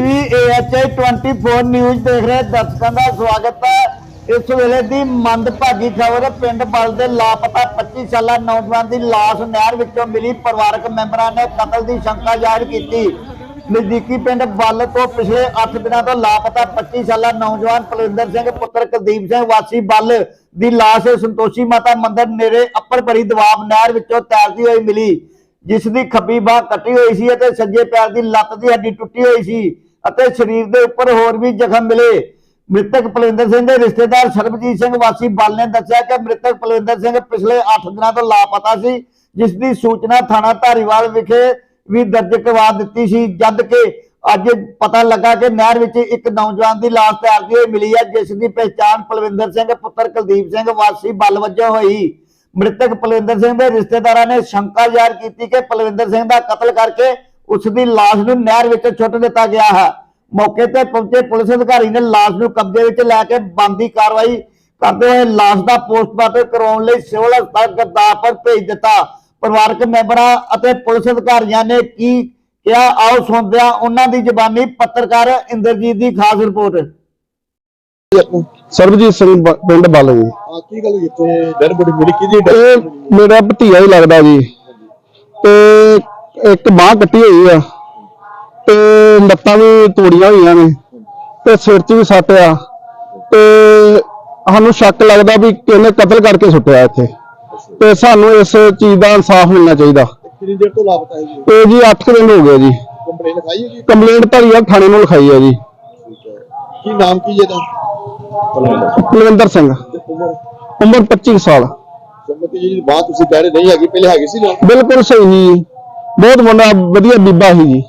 AHI 24 news ਦੇਖ ਰਹੇ ਦਰਸ਼ਕਾਂ ਦਾ ਸਵਾਗਤ ਹੈ। ਇਸ ਵੇਲੇ ਦੀ ਮੰਦਭਾਗੀ ਖਬਰ, ਪਿੰਡ ਬਲ ਦੇ ਲਾਪਤਾ 25 ਸਾਲਾ ਨੌਜਵਾਨ ਦੀ ਲਾਸ਼ ਨਹਿਰ ਵਿੱਚੋਂ ਮਿਲੀ। ਪਰਿਵਾਰਕ ਮੈਂਬਰਾਂ ਨੇ ਕਤਲ ਦੀ ਸ਼ੰਕਾ ਜ਼ਾਹਿਰ ਕੀਤੀ। ਨਜ਼ਦੀਕੀ ਪਿੰਡ ਬੱਲ ਤੋਂ ਪਿਛਲੇ 8 ਦਿਨਾਂ ਤੋਂ ਲਾਪਤਾ 25 ਸਾਲਾ ਨੌਜਵਾਨ ਪਲਵਿੰਦਰ ਸਿੰਘ, ਪੁੱਤਰ ਕੁਲਦੀਪ ਸਿੰਘ, ਵਾਸੀ ਬੱਲ ਦੀ ਲਾਸ਼ ਸੰਤੋਸ਼ੀ ਮਾਤਾ ਮੰਦਿਰ ਨੇੜੇ ਅੱਪਰ ਭਰੀ ਦਵਾਬ ਨਹਿਰ ਵਿੱਚੋਂ ਤੈਰਦੀ ਹੋਈ ਮਿਲੀ। ਜਿਸ ਦੀ ਖੱਬੀ ਬਾਹ ਕੱਟੀ ਹੋਈ ਸੀ ਅਤੇ ਸੱਜੇ ਪੈਰ ਦੀ ਲੱਤ ਦੀ ਹੱਡੀ ਟੁੱਟੀ ਹੋਈ ਸੀ। ਅਤੇ ਸਰੀਰ ਦੇ ਉੱਪਰ ਹੋਰ ਵੀ ਜ਼ਖਮ ਮਿਲੇ। ਮ੍ਰਿਤਕ ਪਲਵਿੰਦਰ ਸਿੰਘ ਦੇ ਰਿਸ਼ਤੇਦਾਰ ਸਰਬਜੀਤ ਸਿੰਘ ਵਾਸੀ ਬਲ ਨੇ ਦੱਸਿਆ ਕਿ ਮ੍ਰਿਤਕ ਪਲਵਿੰਦਰ ਸਿੰਘ ਪਿਛਲੇ 8 ਦਿਨਾਂ ਤੋਂ ਲਾਪਤਾ ਸੀ, ਜਿਸ ਦੀ ਸੂਚਨਾ ਥਾਣਾ ਧਾਰੀਵਾਲ ਵਿਖੇ ਵੀ ਦਰਜ ਕਰਵਾ ਦਿੱਤੀ ਸੀ, ਜਦ ਕਿ ਅੱਜ ਪਤਾ ਲੱਗਾ ਕਿ ਨਹਿਰ ਵਿੱਚ ਇੱਕ ਨੌਜਵਾਨ ਦੀ ਲਾਸ਼ ਤੈਰਦੀ ਹੋਈ ਮਿਲੀ ਹੈ, ਜਿਸ ਦੀ ਪਛਾਣ ਪਲਵਿੰਦਰ ਸਿੰਘ, ਪੁੱਤਰ ਕੁਲਦੀਪ ਸਿੰਘ ਵਾਸੀ ਬਲ ਵਜੋਂ ਹੋਈ। ਮ੍ਰਿਤਕ ਪਲਵਿੰਦਰ ਸਿੰਘ ਦੇ ਰਿਸ਼ਤੇਦਾਰਾਂ ਨੇ ਸ਼ੰਕਾ ਜ਼ਾਹਰ ਕੀਤੀ ਕਿ ਪਲਵਿੰਦਰ ਸਿੰਘ ਦਾ ਕਤਲ ਕਰਕੇ ਉਸ ਦੀ ਲਾਸ਼ ਨੂੰ ਨਹਿਰ ਵਿੱਚ ਸੁੱਟ ਦਿੱਤਾ ਗਿਆ ਹੈ। ਮੌਕੇ ਤੇ ਪਹੁੰਚੇ ਪੁਲਿਸ ਅਧਿਕਾਰੀ ਨੇ ਲਾਸ਼ ਨੂੰ ਕਬਜ਼ੇ ਵਿੱਚ ਲੈ ਕੇ ਬੰਦੀ ਕਾਰਵਾਈ ਕਰਦੇ ਹੋਏ ਲਾਸ਼ ਦਾ ਪੋਸਟਮਾਰਟਮ ਕਰਵਾਉਣ ਲਈ ਸਿਵਲ ਹਸਪਤਾਲ ਗੁਰਦਾਸਪੁਰ ਭੇਜ ਦਿੱਤਾ। ਪਰਿਵਾਰਕ ਮੈਂਬਰਾਂ ਅਤੇ ਪੁਲਿਸ ਅਧਿਕਾਰੀਆਂ ਨੇ ਕੀ ਕਿਹਾ ਆਓ ਸੁਣਦੇ ਹਾਂ ਉਹਨਾਂ ਦੀ ਜ਼ਬਾਨੀ ਪੱਤਰਕਾਰ ਇੰਦਰਜੀਤ ਦੀ ਖਾਸ ਰਿਪੋਰਟ। ਸਰਬਜੀਤ ਸਿੰਘ ਬ- ਪਿੰਡ ਬੱਲ ਜੀ। ਆ ਕੀ ਗੱਲ ਹੋਈ ਇੱਥੇ? ਡਰ ਬੜੀ ਮਿਲੀ ਕਿਹਦੀ? ਇਹ ਮੇਰਾ ਭਤੀਆ ਹੀ ਲੱਗਦਾ ਜੀ। ਤੇ ਇੱਕ ਬਾਹ ਕੱਟੀ ਹੋਈ ਆ ਤੇ ਲੱਤਾਂ ਵੀ ਤੋੜੀਆਂ ਹੋਈਆਂ ਨੇ ਤੇ ਸਿਰ 'ਚ ਵੀ ਸੱਟ ਆ ਤੇ ਸਾਨੂੰ ਸ਼ੱਕ ਲੱਗਦਾ ਵੀ ਕਿਹਨੇ ਕਤਲ ਕਰਕੇ ਸੁੱਟਿਆ ਇੱਥੇ ਤੇ ਸਾਨੂੰ ਇਸ ਚੀਜ਼ ਦਾ ਇਨਸਾਫ ਮਿਲਣਾ ਚਾਹੀਦਾ। ਕਿੰਨੀ ਦੇਰ ਤੋਂ ਲਾਪਤਾ ਹੈ ਜੀ? ਤੇ ਜੀ 8 ਦਿਨ ਹੋ ਗਏ ਜੀ। ਕੰਪਲੇਨ ਲਿਖਾਈ ਹੈ ਜੀ? ਕੰਪਲੇਂਟ ਥਾਣੇ ਨੂੰ ਲਿਖਾਈ ਹੈ ਜੀ। ਕੀ ਨਾਮ ਕੀ ਹੈ ਇਹਦਾ? ਕੁਲਵਿੰਦਰ ਸਿੰਘ। ਉਮਰ ਉਮਰ 25 ਸਾਲ। ਜੰਮਤੀ ਜੀ ਬਾਤ ਤੁਸੀਂ ਕਹਿ ਰਹੇ ਨਹੀਂ ਹੈਗੀ ਪਹਿਲੇ ਹੈਗੀ ਸੀ ਨਾ? ਬਿਲਕੁਲ ਸਹੀ ਜੀ। ਬਹੁਤ ਮੁੰਡਾ ਵਧੀਆ ਬੀਬਾ ਸੀ ਜੀ।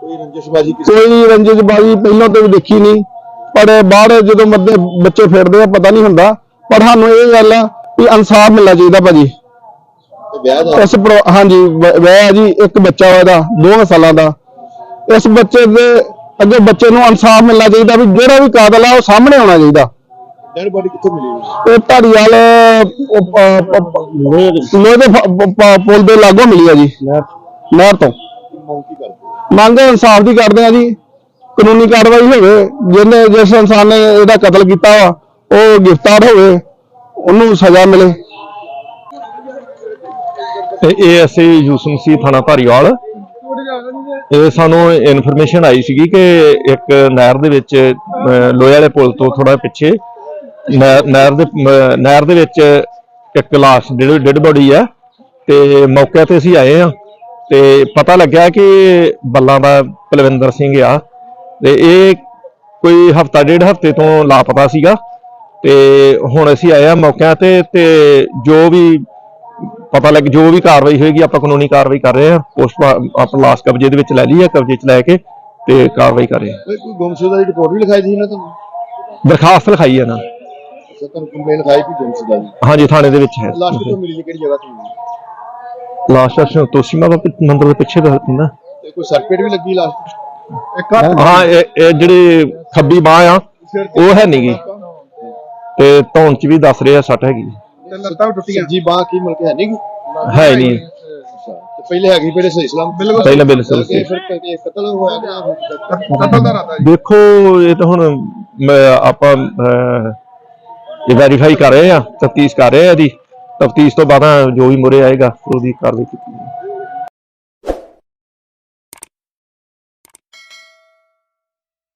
ਕੋਈ ਰੰਜਿਸ਼ਬਾਜੀ ਕੋਈ ਰੰਜਿਸ਼ ਬਾਜੀ ਪਹਿਲਾਂ ਤੋਂ ਵੀ ਦੇਖੀ ਨਹੀਂ। ਪਰ ਬਾਹਰ ਜਦੋਂ ਮੱਦੇ ਬੱਚੇ ਫਿਰਦੇ ਆ ਪਤਾ ਨਹੀਂ ਹੁੰਦਾ। ਪਰ ਸਾਨੂੰ ਇਹ ਗੱਲ ਆ ਵੀ ਇਨਸਾਫ ਮਿਲਣਾ ਚਾਹੀਦਾ ਭਾਜੀ। ਦਾ? ਇਸ ਹਾਂਜੀ ਵ- ਵਿਆਹ ਜੀ ਇੱਕ ਬੱਚਾ ਵਾ ਇਹਦਾ 2 ਸਾਲਾਂ ਦਾ। ਇਸ ਬੱਚੇ ਦੇ ਅੱਗੇ ਬੱਚੇ ਨੂੰ ਇਨਸਾਫ ਮਿਲਣਾ ਚਾਹੀਦਾ ਵੀ ਜਿਹੜਾ ਵੀ ਕਾਤਲ ਆ ਉਹ ਸਾਹਮਣੇ ਆਉਣਾ ਚਾਹੀਦਾ। ਡੈਡ ਬੋਡੀ ਕਿੱਥੋਂ ਮਿਲੀ ਇਹ ਪ- ਲੋਹੇ ਦੇ। ਪੁਲ ਦੇ ਲਾਗੋਂ ਮਿਲੀ ਆ ਜੀ। ਨਹਿਰ ਤੋਂ। ਮੰਗ ਕੀ ਕਰਦੇ ਮੰਗ ਇਨਸਾਫ ਦੀ ਕਰਦੇ ਆ ਜੀ। ਕਾਨੂੰਨੀ ਕਾਰਵਾਈ ਹੋਵੇ ਜਿਹਨੇ ਜਿਸ ਇਨਸਾਨ ਨੇ ਇਹਦਾ ਕਤਲ ਕੀਤਾ ਵਾ ਉਹ ਗ੍ਰਿਫਤਾਰ ਹੋਵੇ ਉਹਨੂੰ ਸਜ਼ਾ ਮਿਲੇ। ਤੇ ਇਹ ਅਸੀਂ ਯੂਸਫ ਮਸੀਹ ਥਾਣਾ ਧਾਰੀਵਾਲ ਇਹ ਸਾਨੂੰ ਇਨਫੋਰਮੇਸ਼ਨ ਆਈ ਸੀਗੀ ਕਿ ਇੱਕ ਨਹਿਰ ਦੇ ਵਿੱਚ ਅਹ, ਲੋਹੇ ਵਾਲੇ ਪੁਲ ਤੋਂ ਥੋੜਾ ਪਿੱਛੇ ਨਹਿਰ ਨਹਿਰ ਦੇ ਅਹ, ਨਹਿਰ ਦੇ ਵਿੱਚ ਇੱਕ ਲਾਸ਼ ਜਿਹੜੀ ਡੈਡ ਬੋਡੀ ਆ ਤੇ ਮੌਕੇ ਤੇ ਅਸੀਂ ਆਏ ਆ ਤੇ ਪਤਾ ਲੱਗਿਆ ਕਿ ਬੱਲਾਂ ਦਾ ਪਲਵਿੰਦਰ ਸਿੰਘ ਆ ਤੇ ਇਹ ਕੋਈ ਹਫਤਾ ਡੇਢ ਹਫ਼ਤੇ ਤੋਂ ਲਾਪਤਾ ਸੀਗਾ ਤੇ ਹੁਣ ਅਸੀਂ ਆਏ ਆ ਮੌਕਿਆਂ ਤੇ ਤੇ ਜੋ ਵੀ ਪਤਾ ਲੱਗ ਜੋ ਵੀ ਕਾਰਵਾਈ ਹੋਏਗੀ ਆਪਾਂ ਕਾਨੂੰਨੀ ਕਾਰਵਾਈ ਕਰ ਰਹੇ ਹਾਂ। ਪੋਸਟ ਆਪਾਂ ਲਾਸ਼ ਕਬਜ਼ੇ ਦੇ ਵਿੱਚ ਲੈ ਲਈ ਹੈ ਕਬਜ਼ੇ 'ਚ ਲੈ ਕੇ ਤੇ ਕਾਰਵਾਈ ਕਰ ਰਹੇ ਹਾਂ। ਕੋਈ ਗੁੰਮਸ਼ੁਦਾ ਦੀ ਰਿਪੋਰਟ ਵੀ ਲਿਖਾਈ ਸੀ ਨਾ ਤੁਹਾਨੂੰ ਦਰਖਾਸਤ ਲਿਖਾਈ ਹੈ ਨਾ। ਤੁਹਾਨੂੰ ਕੰਪਲੇਨ ਲਿਖਾਈ ਕਿ ਗੁੰਮਸ਼ੁਦਾ ਦੀ ਹਾਂਜੀ ਥਾਣੇ ਦੇ ਵਿੱਚ ਹੈ। ਲਾਸ਼ ਕਿੱਥੋਂ ਮਿਲੀ ਕਿਹੜੀ ਜਗ੍ਹਾ ਤੋਂ ਮਿਲੀ ਲਾਸ਼ ਅਸ਼ੋ ਤੋਸ਼ੀਮਾ ਦਾ ਪਿ- ਮੰਦਿਰ ਦੇ ਪਿੱਛੇ ਦਾ ਹੁੰਦਾ। ਤੇ ਕੋਈ ਸਰਟੀਫਿਕੇਟ ਵੀ ਲੱਗੀ ਲਾਸ਼ ਇੱਕ ਹਾਂ ਇਹ ਇਹ ਜਿਹੜੀ ਖੱਬੀ ਬਾਹ ਆ ਉਹ ਹੈ ਨਹੀਂਗੀ ਤੇ ਧੌਣ 'ਚ ਵੀ ਦੱਸ ਰਹੇ ਸੱਟ ਹੈਗੀ। ਲੱਤਾਂ ਟੁੱਟੀਆਂ। ਜੀ ਬਾਹ ਕੀ ਮਿਲ ਕੇ ਹੈ ਨਹੀਂ ਗੀ? ਹੈ ਨਹੀਂ। ਅੱਛਾ ਤੇ ਪਹਿਲੇ ਹੈਗੀ ਪਹਿਲੇ ਸਹੀ ਸਲਾਮ ਬਿਲਕੁਲ। ਪਹਿਲਾਂ ਬਿਲਕੁਲ ਕਿ ਫਿਰ ਕਿ ਕਤਲ ਹੋਇਆ ਕਿ ਕਤਲ ਦਾ ਰਾਤਾ ਦੇਖੋ ਇਹ ਤਾਂ ਹੁਣ ਮੈਂ ਆਪਾਂ ਅਹ, ਇਹ ਵੈਰੀਫਾਈ ਕਰ ਰਹੇ ਆ ਤਫਤੀਸ਼ ਕਰ ਰਹੇ ਆ ਜੀ ਤਫਤੀਸ਼ ਤੋਂ ਬਾਅਦ ਜੋ ਵੀ ਮੁਰੇ ਆਏਗਾ ਉਹਦੀ ਕਾਰਵਾਈ ਕੀਤੀ ਜਾਏਗੀ।